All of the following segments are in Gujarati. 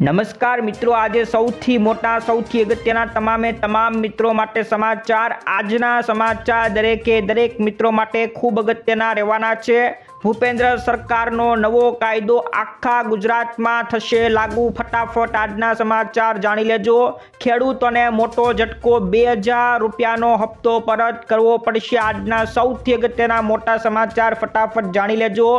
નમસ્કાર મિત્રો, આજે સૌથી મોટા, સૌથી અગત્યના તમામે તમામ મિત્રો માટે સમાચાર, આજના સમાચાર દરેકે દરેક મિત્રો માટે ખૂબ અગત્યના રહેવાના છે. ભૂપેન્દ્ર સરકારનો નવો કાયદો આખા ગુજરાતમાં થશે લાગુ. ફટાફટ આજના સમાચાર જાણી લેજો. ખેડૂતોને મોટો ઝટકો બે હજાર રૂપિયાનો હપ્તો પરત કરવો પડશે. આજના સૌથી અગત્યના મોટા સમાચાર ફટાફટ જાણી લેજો.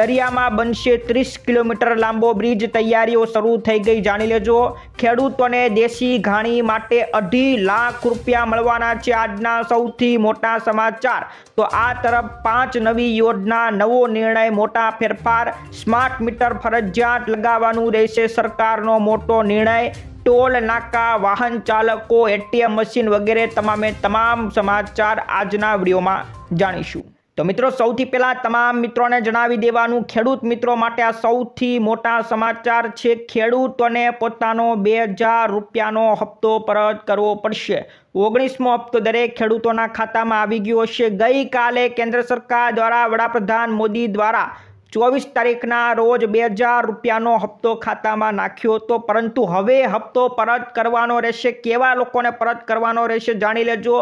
દરિયામાં બનશે ત્રીસ કિલોમીટર લાંબો બ્રિજ. તૈયારીઓ શરૂ થઈ ગઈ, જાણી લેજો. ખેડૂતોને દેશી ઘાણી માટે અઢી લાખ રૂપિયા મળવાના છે આજના સૌથી મોટા સમાચાર. તો આ તરફ પાંચ નવી યોજના, નવો નિર્ણય, મોટા ફેરફાર, સ્માર્ટ મીટર ફરજિયાત લગાવવાનું રહેશે સરકારનો મોટો નિર્ણય. ટોલ, નાકા, વાહન ચાલકો, એટીએમ મશીન વગેરે તમામે તમામ સમાચાર આજના વિડીયોમાં જાણીશું. તો મિત્રો, સૌથી પહેલાં તમામ મિત્રોને જણાવી દેવાનું, ખેડૂત મિત્રો માટે આ સૌથી મોટા સમાચાર છે, ખેડૂતોને પોતાનો બે હજાર રૂપિયાનો હપ્તો પરત કરવો પડશે. ઓગણીસમો હપ્તો દરેક ખેડૂતોના ખાતામાં આવી ગયો હશે. ગઈકાલે કેન્દ્ર સરકાર દ્વારા વડાપ્રધાન મોદી દ્વારા ચોવીસ તારીખના રોજ બે હજાર રૂપિયાનો હપ્તો ખાતામાં નાખ્યો હતો. પરંતુ હવે હપ્તો પરત કરવાનો રહેશે. કેવા લોકોને પરત કરવાનો રહેશે જાણી લેજો.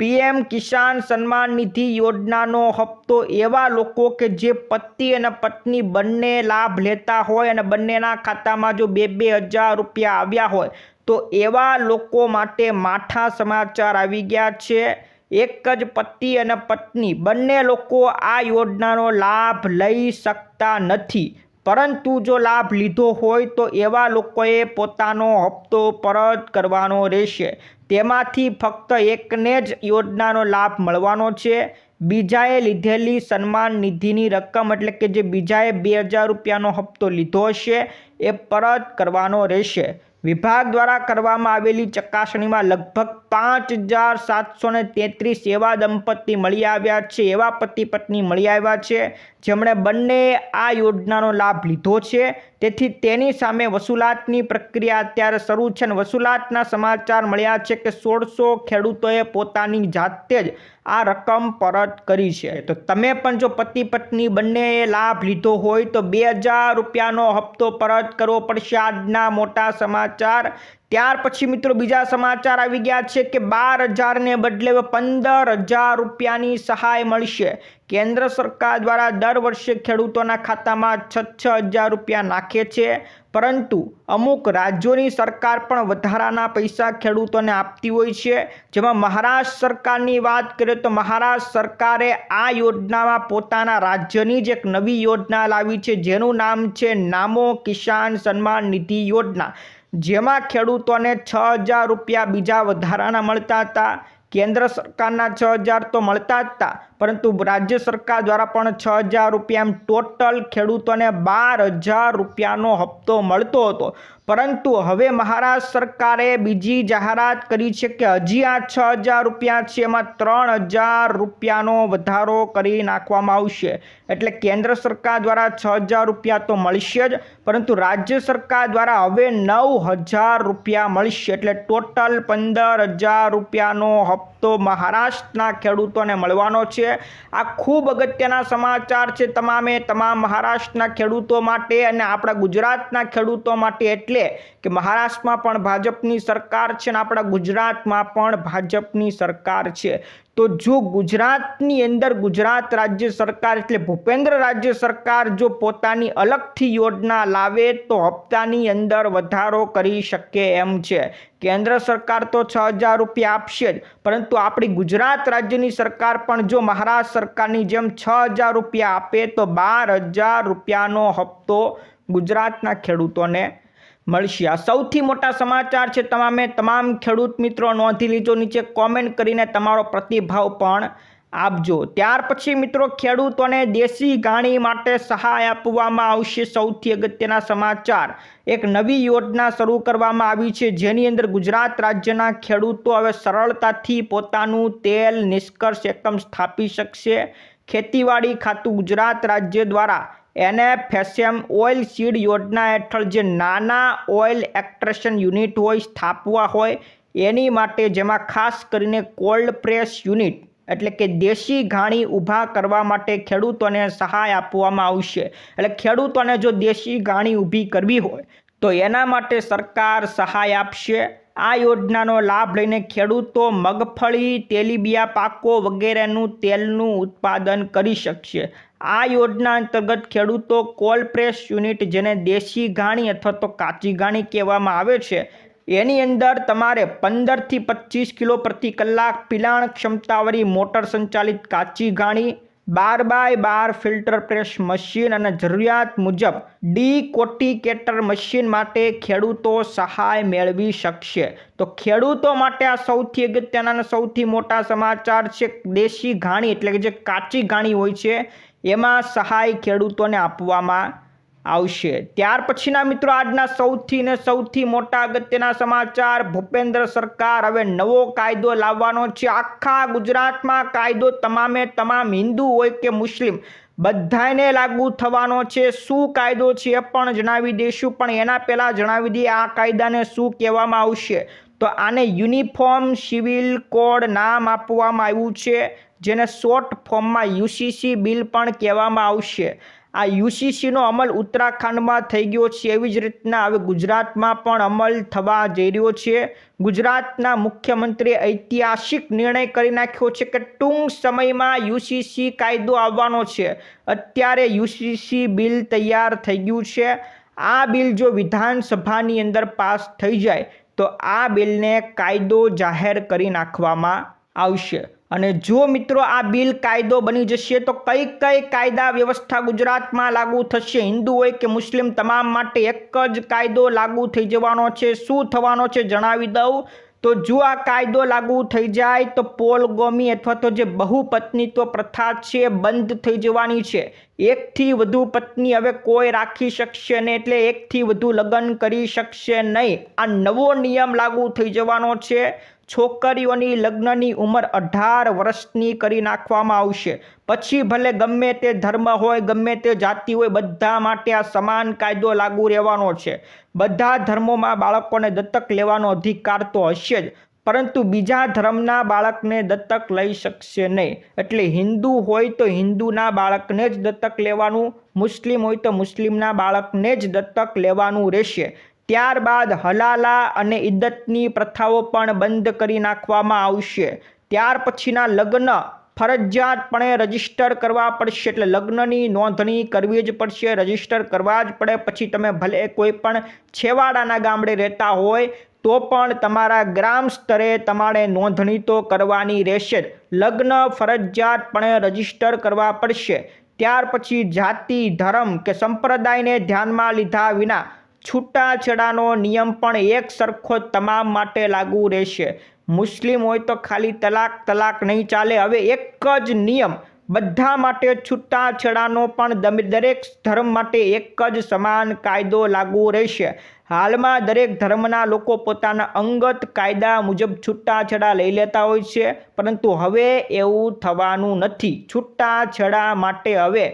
પીએમ કિસાન સન્માન નિધિ યોજનાનો હપ્તો એવા લોકો કે જે પતિ અને પત્ની બંને લાભ લેતા હોય અને બંનેના ખાતામાં જો બે બે હજાર રૂપિયા આવ્યા હોય, તો એવા લોકો માટે માઠા સમાચાર આવી ગયા છે. એક જ પતિ અને પત્ની બંને લોકો આ યોજનાનો લાભ લઈ શકતા નથી. પરંતુ જો લાભ લીધો હોય, તો એવા લોકોએ પોતાનો હપ્તો પરત કરવાનો રહેશે. તેમાંથી ફક્ત એકને જ યોજનાનો લાભ મળવાનો છે. બીજાએ લીધેલી સન્માન નિધિની રકમ એટલે કે જે બીજાએ બે હજાર રૂપિયાનો હપ્તો લીધો હશે એ પરત કરવાનો રહેશે. વિભાગ દ્વારા કરવામાં આવેલી ચકાસણીમાં લગભગ પાંચ હજાર સાતસો ને તેત્રીસ એવા દંપતી મળી આવ્યા છે, એવા પતિ પત્ની મળી આવ્યા છે, જેમણે બંને આ યોજનાનો લાભ લીધો છે. તેથી તેની સામે વસૂલાતની પ્રક્રિયા અત્યારે શરૂ છે અને વસૂલાતના સમાચાર મળ્યા છે કે સોળસો ખેડૂતોએ પોતાની જાતે જ આ રકમ પરત કરી છે. તો તમે પણ જો પતિ પત્ની બંનેએ લાભ લીધો હોય તો બે હજાર રૂપિયાનો હપ્તો પરત કરવો પડશે આજના મોટા સમાચાર. ત્યાર પછી મિત્રો બીજા સમાચાર આવી ગયા છે કે બાર હજારને બદલે પંદર હજાર રૂપિયાની સહાય મળશે. કેન્દ્ર સરકાર દ્વારા દર વર્ષે ખેડૂતોના ખાતામાં છ છ હજાર રૂપિયા નાખે છે. પરંતુ અમુક રાજ્યોની સરકાર પણ વધારાના પૈસા ખેડૂતોને આપતી હોય છે. જેમાં મહારાષ્ટ્ર સરકારની વાત કરીએ તો મહારાષ્ટ્ર સરકારે આ યોજનામાં પોતાના રાજ્યની જ એક નવી યોજના લાવી છે. જેનું નામ છે નામો કિસાન સન્માન નિધિ યોજના. જેમાં ખેડૂતોને છ હજાર રૂપિયા બીજા વધારાના મળતા હતા. કેન્દ્ર સરકારના છ હજાર તો મળતા જ હતા. પરંતુ રાજ્ય સરકાર દ્વારા પણ છ હજાર રૂપિયા એમ ટોટલ ખેડૂતોને બાર હજાર રૂપિયાનો હપ્તો મળતો હતો. પરંતુ હવે મહારાષ્ટ્ર સરકારે બીજી જાહેરાત કરી છે કે હજી આ છ હજાર રૂપિયા છે, એમાં ત્રણ હજાર રૂપિયાનો વધારો કરી નાખવામાં આવશે. એટલે કેન્દ્ર સરકાર દ્વારા છ હજાર રૂપિયા તો મળશે જ, પરંતુ રાજ્ય સરકાર દ્વારા હવે નવ હજાર રૂપિયા મળશે. એટલે ટોટલ પંદર હજાર રૂપિયાનો હપ્તો મહારાષ્ટ્રના ખેડૂતોને મળવાનો છે. આ ખૂબ અગત્યના સમાચાર છે તમામે તમામ મહારાષ્ટ્રના ખેડૂતો માટે અને આપણા ગુજરાતના ખેડૂતો માટે એટલે કે મહારાષ્ટ્રમાં પણ ભાજપની સરકાર છે અને આપણા ગુજરાતમાં પણ ભાજપની સરકાર છે. તો જો ગુજરાતની અંદર ગુજરાત રાજ્ય સરકાર એટલે ભૂપેન્દ્ર રાજ્ય સરકાર જો પોતાની અલગથી યોજના લાવે તો હપ્તાની અંદર વધારો કરી શકે એમ છે. કેન્દ્ર સરકાર તો છ હજાર રૂપિયા આપશે જ, પરંતુ આપણી ગુજરાત રાજ્યની સરકાર પણ જો મહારાષ્ટ્ર સરકારની જેમ છ હજાર રૂપિયા આપે તો બાર હજાર રૂપિયાનો હપ્તો ગુજરાતના ખેડૂતોને મળશે આ સૌથી મોટા સમાચાર છે તમામે તમામ ખેડૂત મિત્રો નોંધી લીજો નીચે કોમેન્ટ કરીને તમારો પ્રતિભાવ પણ આપજો. ત્યાર પછી મિત્રો ખેડૂતોને દેશી ઘાણી માટે સહાય આપવામાં આવશે સૌથી અગત્યના સમાચાર. એક નવી યોજના શરૂ કરવામાં આવી છે જેની અંદર ગુજરાત રાજ્યના ખેડૂતો હવે સરળતાથી પોતાનું તેલ નિષ્કર્ષ એકમ સ્થાપી શકશે. ખેતીવાડી ખાતું ગુજરાત રાજ્ય દ્વારા એનએફએસએમ ઓઇલ સીડ યોજના હેઠળ જે નાના ઓઇલ એક્ટ્રેશન યુનિટ હોય, સ્થાપવા હોય, એની માટે જેમાં ખાસ કરીને કોલ્ડ પ્રેસ યુનિટ, એટલે કે દેશી ઘાણી ઊભા કરવા માટે ખેડૂતોને સહાય આપવામાં આવશે. એટલે ખેડૂતોને જો દેશી ઘાણી ઊભી કરવી હોય, તો એના માટે સરકાર સહાય આપશે. આ યોજનાનો લાભ લઈને ખેડૂતો મગફળી, તેલીબિયા પાકો વગેરેનું તેલનું ઉત્પાદન કરી શકશે. આ યોજના અંતર્ગત ખેડૂતો કોલ પ્રેસ યુનિટ જેને દેશી ઘાણી અથવા તો કાચી ઘાણી કહેવામાં આવે છે, એની અંદર તમારે પંદરથી પચીસ કિલો પ્રતિ કલાક પિલાણ ક્ષમતાવાળી મોટર સંચાલિત કાચી ઘાણી બાર બાય બાર ફિલ્ટર પ્રેસ મશીન અને જરૂરિયાત મુજબ ડી કોટિકેટર મશીન માટે ખેડૂતો સહાય મેળવી શકશે. તો ખેડૂતો માટે આ સૌથી અગત્યના સૌથી મોટા સમાચાર છે દેશી ઘાણી, એટલે કે જે કાચી ઘાણી હોય છે, એમાં સહાય ખેડૂતોને આપવામાં આવશે. ત્યાર પછીના મિત્રો આજના સૌથી ને સૌથી મોટા અગત્યના સમાચાર. ભૂપેન્દ્ર સરકાર હવે નવો કાયદો લાવવાનો છે. આખા ગુજરાતમાં કાયદો તમામે તમામ હિન્દુ હોય કે મુસ્લિમ બધાને લાગુ થવાનો છે. શું કાયદો છે એ પણ જણાવી દઈશું. પણ એના પહેલાં જણાવી દઈએ આ કાયદાને શું કહેવામાં આવશે. તો આને યુનિફોર્મ સિવિલ કોડ નામ આપવામાં આવ્યું છે, જેને શોર્ટ ફોર્મમાં યુસીસી બિલ પણ કહેવામાં આવશે. આ યુસીસીનો અમલ ઉત્તરાખંડમાં થઈ ગયો છે. એવી જ રીતના હવે ગુજરાતમાં પણ અમલ થવા જઈ રહ્યો છે. ગુજરાતના મુખ્યમંત્રીએ ઐતિહાસિક નિર્ણય કરી નાખ્યો છે કે ટૂંક સમયમાં યુસીસી કાયદો આવવાનો છે. અત્યારે યુસીસી બિલ તૈયાર થઈ ગયું છે. આ બિલ જો વિધાનસભાની અંદર પાસ થઈ જાય તો આ બિલને કાયદો જાહેર કરી નાખવામાં આવશે. અને જો મિત્રો આ બિલ કાયદો બની જશે, તો કઈ કઈ કાયદા વ્યવસ્થા ગુજરાતમાં લાગુ થશે? હિન્દુ હોય કે મુસ્લિમ, તમામ માટે એક જ કાયદો લાગુ થઈ જવાનો છે. શું થવાનો છે જણાવી દઉં? તો જો આ કાયદો લાગુ થઈ જાય, તો પોલગોમી અથવા તો જે બહુપત્નીત્વ પ્રથા છે, બંધ થઈ જવાની છે. એકથી વધુ પત્ની હવે કોઈ રાખી શકશે નહીં, એટલે એકથી વધુ લગ્ન કરી શકશે નહીં. આ નવો નિયમ લાગુ થઈ જવાનો છે. છોકરીઓની લગ્નની ઉંમર અઢાર વર્ષની કરી નાખવામાં આવશે. પછી ભલે ગમે તે ધર્મ હોય, ગમે તે જાતિ હોય, બધા માટે આ સમાન કાયદો લાગુ રહેવાનો છે. બધા ધર્મોમાં બાળકોને દત્તક લેવાનો અધિકાર તો હશે જ, પરંતુ બીજા ધર્મના બાળકને દત્તક લઈ શકશે નહીં. એટલે હિન્દુ હોય તો હિન્દુના બાળકને જ દત્તક લેવાનું, મુસ્લિમ હોય તો મુસ્લિમના બાળકને જ દત્તક લેવાનું રહેશે. ત્યારબાદ હલાલા અને ઇદ્દતની પ્રથાઓ પણ બંધ કરી નાખવામાં આવશે. ત્યાર પછીના લગ્ન ફરજિયાતપણે રજિસ્ટર કરવા પડશે એટલે લગ્નની નોંધણી કરવી જ પડશે. રજિસ્ટર કરવા જ પડે. પછી તમે ભલે કોઈ પણ છેવાડાના ગામડે રહેતા હોય તો પણ તમારા ગ્રામ સ્તરે તમારે નોંધણી તો કરવાની રહેશે લગ્ન ફરજિયાતપણે રજિસ્ટર કરવા પડશે. ત્યાર પછી જાતિ, ધર્મ કે સંપ્રદાયને ધ્યાનમાં લીધા વિના છૂટાછેડાનો નિયમ પણ એક સરખો તમામ માટે લાગુ રહેશે. મુસ્લિમ હોય તો ખાલી તલાક તલાક નહીં ચાલે. હવે એક જ નિયમ, બધા માટે છૂટાછેડાનો પણ દરેક ધર્મ માટે એક જ સમાન કાયદો લાગુ રહેશે. હાલમાં દરેક ધર્મના લોકો પોતાના અંગત કાયદા મુજબ છૂટાછેડા લઈ લેતા હોય છે, પરંતુ હવે એવું થવાનું નથી. છૂટાછેડા માટે હવે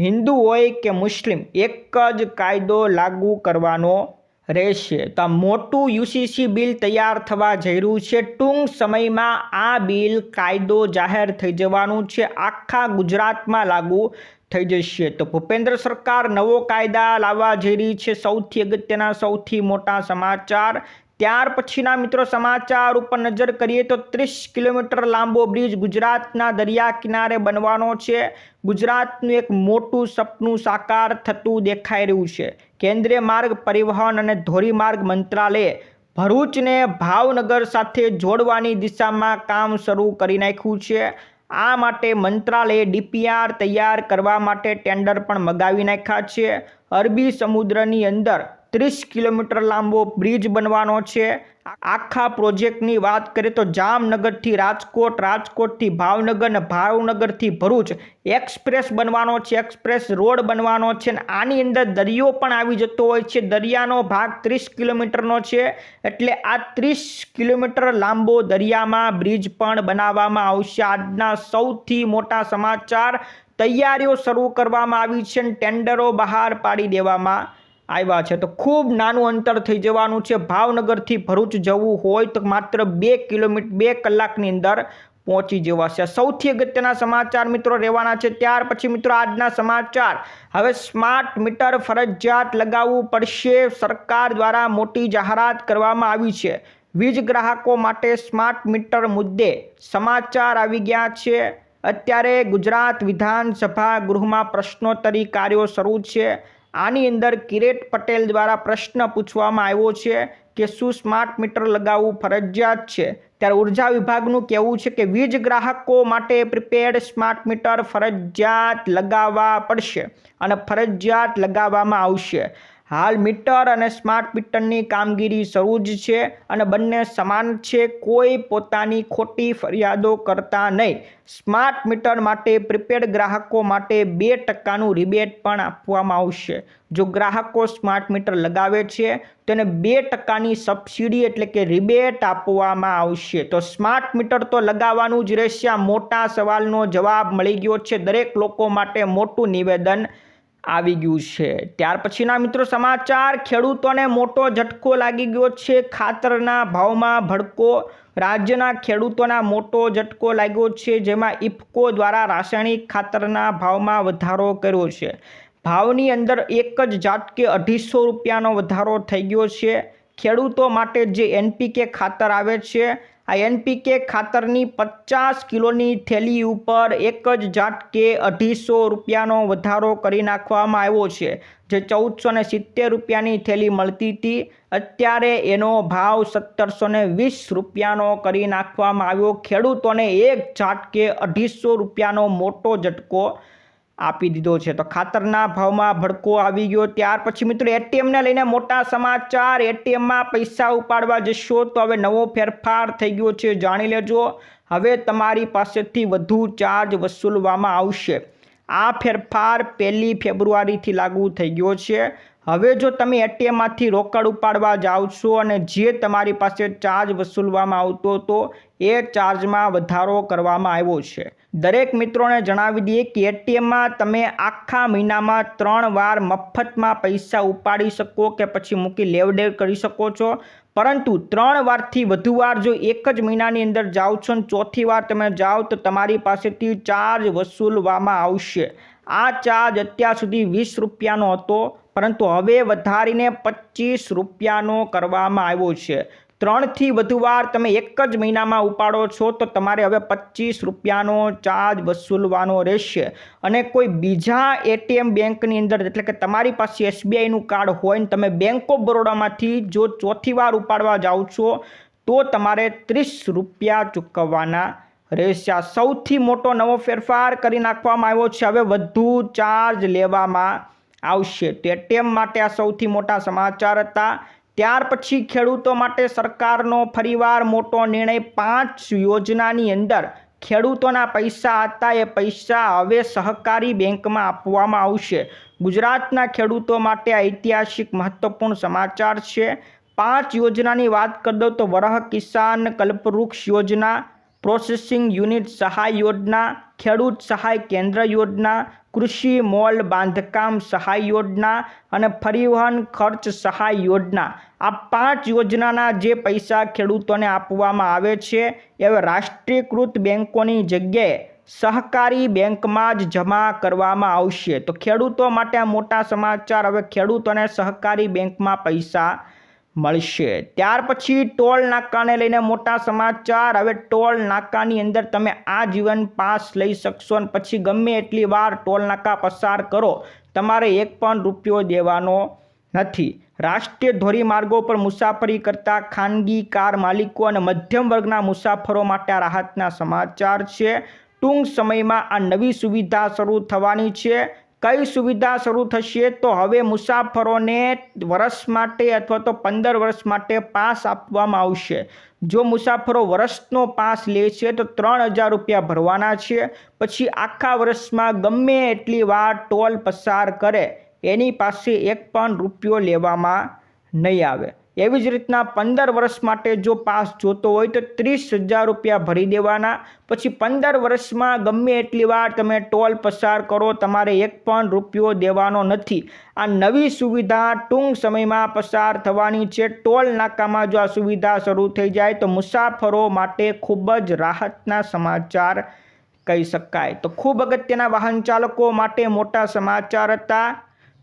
હિન્દુ હોય કે મુસ્લિમ, એક જ કાયદો લાગુ કરવાનો રહેશે. તો મોટું યુસીસી બિલ તૈયાર થવા જઈ રહ્યું છે. ટૂંક સમયમાં આ બિલ કાયદો જાહેર થઈ જવાનું છે. આખા ગુજરાતમાં લાગુ થઈ જશે. તો ભૂપેન્દ્ર સરકાર નવો કાયદા લાવવા જઈ રહી છે. સૌથી અગત્યના, સૌથી મોટા સમાચાર ત્યાર પછીના મિત્રો સમાચાર ઉપર નજર કરીએ તો ત્રીસ કિલોમીટર લાંબો બ્રિજ ગુજરાતના દરિયા કિનારે બનવાનો છે. ગુજરાતનું એક મોટું સપનું સાકાર થતું દેખાઈ રહ્યું છે. કેન્દ્રીય માર્ગ પરિવહન અને ધોરીમાર્ગ મંત્રાલયે ભરૂચને ભાવનગર સાથે જોડવાની દિશામાં કામ શરૂ કરી નાખ્યું છે. આ માટે મંત્રાલયે ડીપીઆર તૈયાર કરવા માટે ટેન્ડર પણ મગાવી નાખ્યા છે. અરબી સમુદ્રની અંદર ત્રીસ કિલોમીટર લાંબો બ્રિજ બનવાનો છે. આખા પ્રોજેક્ટની વાત કરીએ તો જામનગરથી રાજકોટ, રાજકોટથી ભાવનગર અને ભાવનગરથી ભરૂચ એક્સપ્રેસ બનવાનો છે, એક્સપ્રેસ રોડ બનવાનો છે અને આની અંદર દરિયો પણ આવી જતો હોય છે. દરિયાનો ભાગ ત્રીસ કિલોમીટરનો છે એટલે આ ત્રીસ કિલોમીટર લાંબો દરિયામાં બ્રિજ પણ બનાવવામાં આવશે. આજના સૌથી મોટા સમાચાર, તૈયારીઓ શરૂ કરવામાં આવી છે અને ટેન્ડરો બહાર પાડી દેવામાં આવ્યા છે. તો ખૂબ નાનું અંતર થઈ જવાનું છે. ભાવનગરથી ભરૂચ જવું હોય તો માત્ર બે કિલોમીટર બે કલાકની અંદર પહોંચી જવાશે. સૌથી અગત્યના સમાચાર મિત્રો રહેવાના છે. ત્યાર પછી મિત્રો આજના સમાચાર. હવે સ્માર્ટ મીટર ફરજિયાત લગાવવું પડશે. સરકાર દ્વારા મોટી જાહેરાત કરવામાં આવી છે. વીજ ગ્રાહકો માટે સ્માર્ટ મીટર મુદ્દે સમાચાર આવી ગયા છે. અત્યારે ગુજરાત વિધાનસભા ગૃહમાં પ્રશ્નોત્તરી કાર્યો શરૂ છે. આની અંદર કિરેટ પટેલ દ્વારા પ્રશ્ન પૂછવામાં આવ્યો છે કે શું સ્માર્ટ મીટર લગાવવું ફરજિયાત છે? ત્યારે ઊર્જા વિભાગનું કહેવું છે કે વીજ ગ્રાહકો માટે પ્રિપેડ સ્માર્ટ મીટર ફરજિયાત લગાવવા પડશે અને ફરજિયાત લગાવવામાં આવશે. હાલ મીટર અને સ્માર્ટ મીટરની કામગીરી શરૂ જ છે અને બંને સમાન છે, કોઈ પોતાની ખોટી ફરિયાદો કરતા નહીં. સ્માર્ટ મીટર માટે પ્રિપેડ ગ્રાહકો માટે બે ટકાનું રિબેટ પણ આપવામાં આવશે. જો ગ્રાહકો સ્માર્ટ મીટર લગાવે છે તેને બે ટકાની સબસિડી એટલે કે રિબેટ આપવામાં આવશે. તો સ્માર્ટ મીટર તો લગાવવાનું જ રહેશે. મોટા સવાલનો જવાબ મળી ગયો છે દરેક લોકો માટે મોટું નિવેદન આવી ગયું છે. ત્યાર પછીના મિત્રો સમાચાર, ખેડૂતોને મોટો ઝટકો લાગી ગયો છે. ખાતરના ભાવમાં ભડકો, રાજ્યના ખેડૂતોના મોટો ઝટકો લાગ્યો છે, જેમાં ઇફકો દ્વારા રાસાયણિક ખાતરના ભાવમાં વધારો કર્યો છે. ભાવની અંદર એક જ ઝાટકે અઢીસો રૂપિયાનો વધારો થઈ ગયો છે. ખેડૂતો માટે જે એનપીકે ખાતર આવે છે આ એનપીકે ખાતરની પચાસ કિલોની થેલી ઉપર એક જ ઝાટકે અઢીસો રૂપિયાનો વધારો કરી નાખવામાં આવ્યો છે, જે ચૌદસો ને સિત્તેર રૂપિયાની થેલી મળતી હતી. અત્યારે એનો ભાવ સત્તરસો ને વીસ રૂપિયાનો કરી નાખવામાં આવ્યો. ખેડૂતોને એક ઝાટકે અઢીસો રૂપિયાનો મોટો ઝટકો આપી દીધો છે. તો ખાતરના ભાવમાં ભડકો આવી ગયો. ત્યાર પછી મિત્રો એટીએમને લઈને મોટા સમાચાર. એટીએમમાં પૈસા ઉપાડવા જશો તો હવે નવો ફેરફાર થઈ ગયો છે. જાણી લેજો. હવે તમારી પાસેથી વધુ ચાર્જ વસૂલવામાં આવશે. આ ફેરફાર પહેલી ફેબ્રુઆરીથી લાગુ થઈ ગયો છે. હવે જો તમે એટીએમમાંથી રોકડ ઉપાડવા જાઓ છો અને જે તમારી પાસે ચાર્જ વસૂલવામાં આવતો હતો એ ચાર્જમાં વધારો કરવામાં આવ્યો છે. દરેક મિત્રોને જણાવી દઈએ કે એટીએમમાં તમે આખા મહિનામાં ત્રણ વાર મફતમાં પૈસા ઉપાડી શકો કે પછી મૂકી લેવડેવ કરી શકો છો. પરંતુ ત્રણ વારથી વધુ વાર જો એક જ મહિનાની અંદર જાઓ છો ને ચોથી વાર તમે જાઓ તો તમારી પાસેથી ચાર્જ વસૂલવામાં આવશે. આ ચાર્જ અત્યાર સુધી વીસ રૂપિયાનો હતો, પરંતુ હવે વધારીને પચીસ રૂપિયાનો કરવામાં આવ્યો છે. ત્રણથી વધુ વાર તમે એક જ મહિનામાં ઉપાડો છો, તો તમારે હવે પચીસ રૂપિયાનો ચાર્જ વસૂલવાનો રહેશે. અને કોઈ બીજા એટીએમ બેંકની અંદર, એટલે કે તમારી પાસે એસબીઆઈનું કાર્ડ હોય ને તમે બેંક ઓફ બરોડામાંથી જો ચોથી વાર ઉપાડવા જાઓ છો, તો તમારે ત્રીસ રૂપિયા ચૂકવવાના રહેશે. આ સૌથી મોટો નવો ફેરફાર કરી નાખવામાં આવ્યો છે. હવે વધુ ચાર્જ લેવામાં આવશે. તો એટીએમ માટે આ સૌથી મોટા સમાચાર હતા. ત્યાર પછી ખેડૂતો માટે સરકારનો ફરીવાર મોટો નિર્ણય પાંચ યોજનાની અંદર ખેડૂતોના પૈસા હતા એ પૈસા હવે સહકારી બેંકમાં આપવામાં આવશે. ગુજરાતના ખેડૂતો માટે ઐતિહાસિક મહત્વપૂર્ણ સમાચાર છે. પાંચ યોજનાની વાત કરી દઉં તો વરહ કિસાન કલ્પવૃક્ષ યોજના પ્રોસેસિંગ યુનિટ સહાય યોજના, ખેડૂત સહાય કેન્દ્ર યોજના, કૃષિ મોલ બાંધકામ સહાય યોજના અને પરિવહન ખર્ચ સહાય યોજના. આ પાંચ યોજનાના જે પૈસા ખેડૂતોને આપવામાં આવે છે એ રાષ્ટ્રીયકૃત બેન્કોની જગ્યાએ સહકારી બેંકમાં જ જમા કરવામાં આવશે. તો ખેડૂતો માટે મોટા સમાચાર. હવે ખેડૂતોને સહકારી બેંકમાં પૈસા મળશે. ત્યાર પછી ટોલ નાકાને લઈને મોટા સમાચાર. હવે ટોલ નાકાની અંદર તમે આ જીવન પાસ લઈ શકશો અને પછી ગમે એટલી વાર ટોલ નાકા પસાર કરો, તમારે એક પણ રૂપિયો દેવાનો નથી. રાષ્ટ્રીય ધોરીમાર્ગો પર મુસાફરી કરતા ખાનગી કાર માલિકો અને મધ્યમ વર્ગના મુસાફરો માટે આ રાહતના સમાચાર છે. ટૂંક સમયમાં આ નવી સુવિધા શરૂ થવાની છે. કઈ સુવિધા શરૂ થશે તો હવે મુસાફરોને વર્ષ માટે અથવા તો પંદર વર્ષ માટે પાસ આપવામાં આવશે. જો મુસાફરો વર્ષનો પાસ લે છે તો ત્રણ હજાર રૂપિયા ભરવાના છે. પછી આખા વર્ષમાં ગમે એટલી વાર ટોલ પસાર કરે. એની પાસે એક પણ રૂપિયો લેવામાં નહીં આવે. એવી જ રીતના પંદર વર્ષ માટે જો પાસ જોતો હોય તો ત્રીસ હજાર રૂપિયા ભરી દેવાના. પછી પંદર વર્ષમાં ગમે એટલી વાર તમે ટોલ પસાર કરો, તમારે એક પણ રૂપિયો દેવાનો નથી. આ નવી સુવિધા ટૂંક સમયમાં પસાર થવાની છે. ટોલ નાકામાં જો આ સુવિધા શરૂ થઈ જાય તો મુસાફરો માટે ખૂબ જ રાહતના સમાચાર કહી શકાય. તો ખૂબ અગત્યના વાહન ચાલકો માટે મોટા સમાચાર હતા.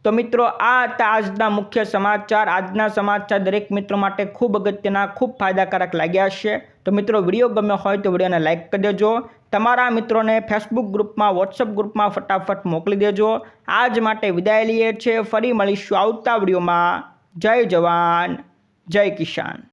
તો મિત્રો, આ હતા આજના મુખ્ય સમાચાર. આજના સમાચાર દરેક મિત્રો માટે ખૂબ અગત્યના, ખૂબ ફાયદાકારક લાગ્યા છે તો મિત્રો, વીડિયો ગમ્યો હોય તો વિડીયોને લાઇક કરી દેજો. તમારા મિત્રોને ફેસબુક ગ્રુપમાં વોટ્સઅપ ગ્રુપમાં ફટાફટ મોકલી દેજો. આજ માટે વિદાય લઈએ છીએ. ફરી મળીશું આવતા વિડીયોમાં. જય જવાન, જય કિસાન.